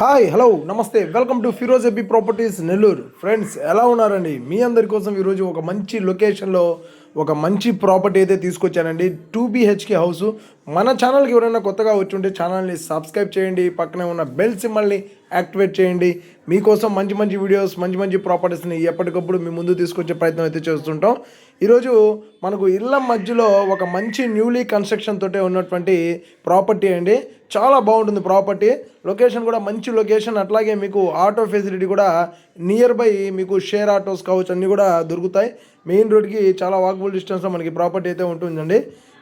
Hi hello నమస్తే. Welcome to Firoz AB properties Nellore. Friends ఎలా ఉన్నారండి? మీ అందరి కోసం ఈరోజు ఒక మంచి లొకేషన్లో ఒక మంచి ప్రాపర్టీ అయితే తీసుకొచ్చానండి. Two BHK house. మన ఛానల్కి ఎవరైనా కొత్తగా వచ్చి ఉంటే ఛానల్ని సబ్స్క్రైబ్ చేయండి. పక్కనే ఉన్న బెల్ సిమ్మల్ని యాక్టివేట్ చేయండి. మీకోసం మంచి మంచి వీడియోస్ మంచి మంచి ప్రాపర్టీస్ని ఎప్పటికప్పుడు మీ ముందు తీసుకొచ్చే ప్రయత్నం అయితే చేస్తుంటాం. ఈరోజు మనకు ఇళ్ళ మధ్యలో ఒక మంచి న్యూలీ కన్స్ట్రక్షన్ తోటే ఉన్నటువంటి ప్రాపర్టీ అండి. చాలా బాగుంటుంది ప్రాపర్టీ. లొకేషన్ కూడా మంచి లొకేషన్. అట్లాగే మీకు ఆటో ఫెసిలిటీ కూడా నియర్ బై మీకు షేర్ ఆటోస్ కావచ్చు అన్నీ కూడా దొరుకుతాయి. మెయిన్ రోడ్కి చాలా వాకబుల్ డిస్టెన్స్లో మనకి ప్రాపర్టీ అయితే ఉంటుందండి.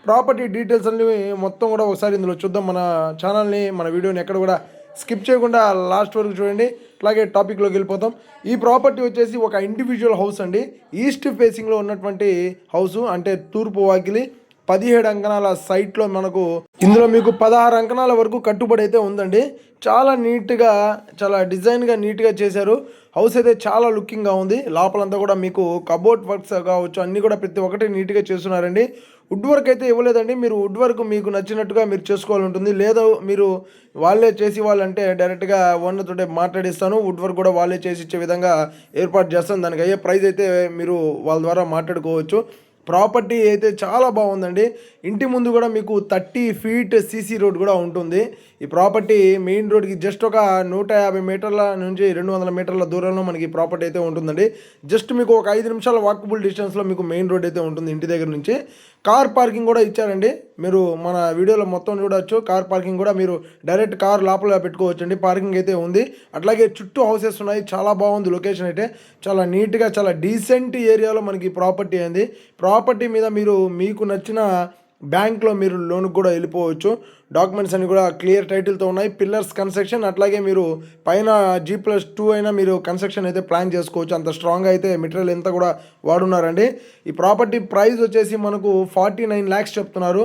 ప్రాపర్టీ డీటెయిల్స్ అన్ని మొత్తం కూడా ఒకసారి ఇందులో చూద్దాం. మన ఛానల్ని మన వీడియోని ఎక్కడ కూడా స్కిప్ చేయకుండా లాస్ట్ వరకు చూడండి. అలాగే టాపిక్లోకి వెళ్ళిపోతాం. ఈ ప్రాపర్టీ వచ్చేసి ఒక ఇండివిజువల్ హౌస్ అండి. ఈస్ట్ ఫేసింగ్లో ఉన్నటువంటి హౌస్ అంటే తూర్పు వాకిలి పదిహేడు అంకణాల సైట్లో మనకు ఇందులో మీకు పదహారు అంకణాల వరకు కట్టుబడి అయితే ఉందండి. చాలా నీట్గా చాలా డిజైన్గా నీట్గా చేశారు. హౌస్ అయితే చాలా లుకింగ్గా ఉంది. లోపలంతా కూడా మీకు కబోర్డ్ వర్క్స్ కావచ్చు అన్నీ కూడా ప్రతి ఒక్కటి నీట్గా చేస్తున్నారండి. వుడ్ వర్క్ అయితే ఇవ్వలేదండి. మీరు వుడ్ వర్క్ మీకు నచ్చినట్టుగా మీరు చేసుకోవాలి ఉంటుంది. లేదా మీరు వాళ్ళే చేసి వాళ్ళంటే డైరెక్ట్గా ఓనర్తో మాట్లాడిస్తాను. వుడ్ వర్క్ కూడా వాళ్ళే చేసి ఇచ్చే విధంగా ఏర్పాటు చేస్తాను. దానికి అయ్యే ప్రైస్ అయితే మీరు వాళ్ళ ద్వారా మాట్లాడుకోవచ్చు. ప్రాపర్టీ అయితే చాలా బాగుందండి. ఇంటి ముందు కూడా మీకు థర్టీ ఫీట్ సీసీ రోడ్ కూడా ఉంటుంది. ఈ ప్రాపర్టీ మెయిన్ రోడ్కి జస్ట్ ఒక నూట యాభై మీటర్ల నుంచి రెండు వందల మీటర్ల దూరంలో మనకి ప్రాపర్టీ అయితే ఉంటుందండి. జస్ట్ మీకు ఒక ఐదు నిమిషాల వాకబుల్ డిస్టెన్స్లో మీకు మెయిన్ రోడ్ అయితే ఉంటుంది ఇంటి దగ్గర నుంచి. కార్ పార్కింగ్ కూడా ఇచ్చారండి. మీరు మన వీడియోలో మొత్తం చూడవచ్చు కార్ పార్కింగ్ కూడా మీరు డైరెక్ట్ కార్ లోపల పెట్టుకోవచ్చు అండి పార్కింగ్ అయితే ఉంది. అట్లాగే చుట్టూ హౌసెస్ ఉన్నాయి. చాలా బాగుంది లొకేషన్ అయితే. చాలా నీట్గా చాలా డీసెంట్ ఏరియాలో మనకి ప్రాపర్టీ అయింది. ప్రాపర్టీ మీద మీరు మీకు నచ్చిన బ్యాంక్లో మీరు లోన్ కూడా వెళ్ళిపోవచ్చు. డాక్యుమెంట్స్ అన్ని కూడా క్లియర్ టైటిల్తో ఉన్నాయి. పిల్లర్స్ కన్స్ట్రక్షన్ అట్లాగే మీరు పైన జీ ప్లస్ టూ అయినా మీరు కన్స్ట్రక్షన్ అయితే ప్లాన్ చేసుకోవచ్చు. అంత స్ట్రాంగ్ అయితే మెటీరియల్ ఎంత కూడా వాడున్నారండి. ఈ ప్రాపర్టీ ప్రైస్ వచ్చేసి మనకు ఫార్టీ నైన్ ల్యాక్స్ చెప్తున్నారు.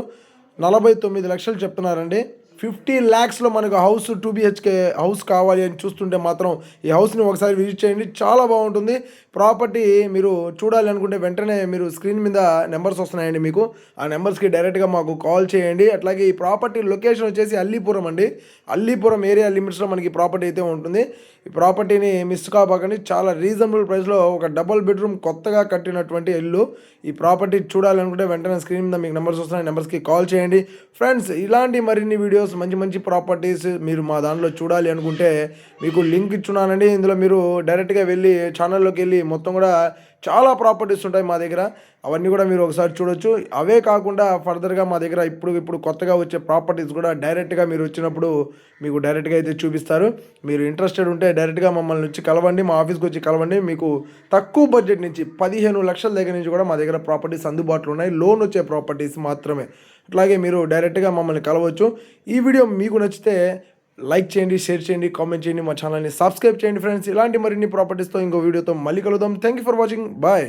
నలభై తొమ్మిది లక్షలు చెప్తున్నారండి. ఫిఫ్టీ ల్యాక్స్లో మనకు హౌస్ టూ బిహెచ్కే హౌస్ కావాలి అని చూస్తుంటే మాత్రం ఈ హౌస్ని ఒకసారి విజిట్ చేయండి. చాలా బాగుంటుంది. ప్రాపర్టీ మీరు చూడాలి అనుకుంటే వెంటనే మీరు స్క్రీన్ మీద నెంబర్స్ వస్తున్నాయండి మీకు. ఆ నెంబర్స్కి డైరెక్ట్గా మాకు కాల్ చేయండి. అట్లాగే ఈ ప్రాపర్టీ లొకేషన్ వచ్చేసి అల్లీపురం అండి. అల్లీపురం ఏరియా లిమిట్స్లో మనకి ప్రాపర్టీ అయితే ఉంటుంది. ఈ ప్రాపర్టీని మిస్ కాపాకండి చాలా రీజనబుల్ ప్రైస్లో ఒక డబుల్ బెడ్రూమ్ కొత్తగా కట్టినటువంటి ఇల్లు. ఈ ప్రాపర్టీ చూడాలనుకుంటే వెంటనే స్క్రీన్ మీద మీకు నెంబర్స్ వస్తున్నాయి. నెంబర్స్కి కాల్ చేయండి. ఫ్రెండ్స్ ఇలాంటి మరిన్ని వీడియోస్ వీడియోస్ మంచి మంచి ప్రాపర్టీస్ మీరు మా దాంట్లో చూడాలి అనుకుంటే మీకు లింక్ ఇచ్చున్నానండి. ఇందులో మీరు డైరెక్ట్గా వెళ్ళి ఛానల్లోకి వెళ్ళి మొత్తం కూడా చాలా ప్రాపర్టీస్ ఉంటాయి మా దగ్గర. అవన్నీ కూడా మీరు ఒకసారి చూడొచ్చు. అవే కాకుండా ఫర్దర్గా మా దగ్గర ఇప్పుడు ఇప్పుడు కొత్తగా వచ్చే ప్రాపర్టీస్ కూడా డైరెక్ట్గా మీరు వచ్చినప్పుడు మీకు డైరెక్ట్గా అయితే చూపిస్తారు. మీరు ఇంట్రెస్టెడ్ ఉంటే డైరెక్ట్గా మమ్మల్ని వచ్చి కలవండి మా ఆఫీస్కి వచ్చి కలవండి. మీకు తక్కువ బడ్జెట్ నుంచి పదిహేను లక్షల దగ్గర నుంచి కూడా మా దగ్గర ప్రాపర్టీస్ అందుబాటులో ఉన్నాయి. లోన్ వచ్చే ప్రాపర్టీస్ మాత్రమే. అట్లాగే మీరు డైరెక్ట్గా మమ్మల్ని కలవచ్చు. ఈ వీడియో మీకు నచ్చితే లైక్ చేయండి షేర్ చేయండి కామెంట్ చేయండి మా ఛానల్ని సబ్స్క్రైబ్ చేయండి ఫ్రెండ్స్. ఇలాంటి మరిన్ని ప్రాపర్టీస్తో ఇంకో వీడియోతో మళ్ళీ కలుద్దాం. Thank you for watching. Bye.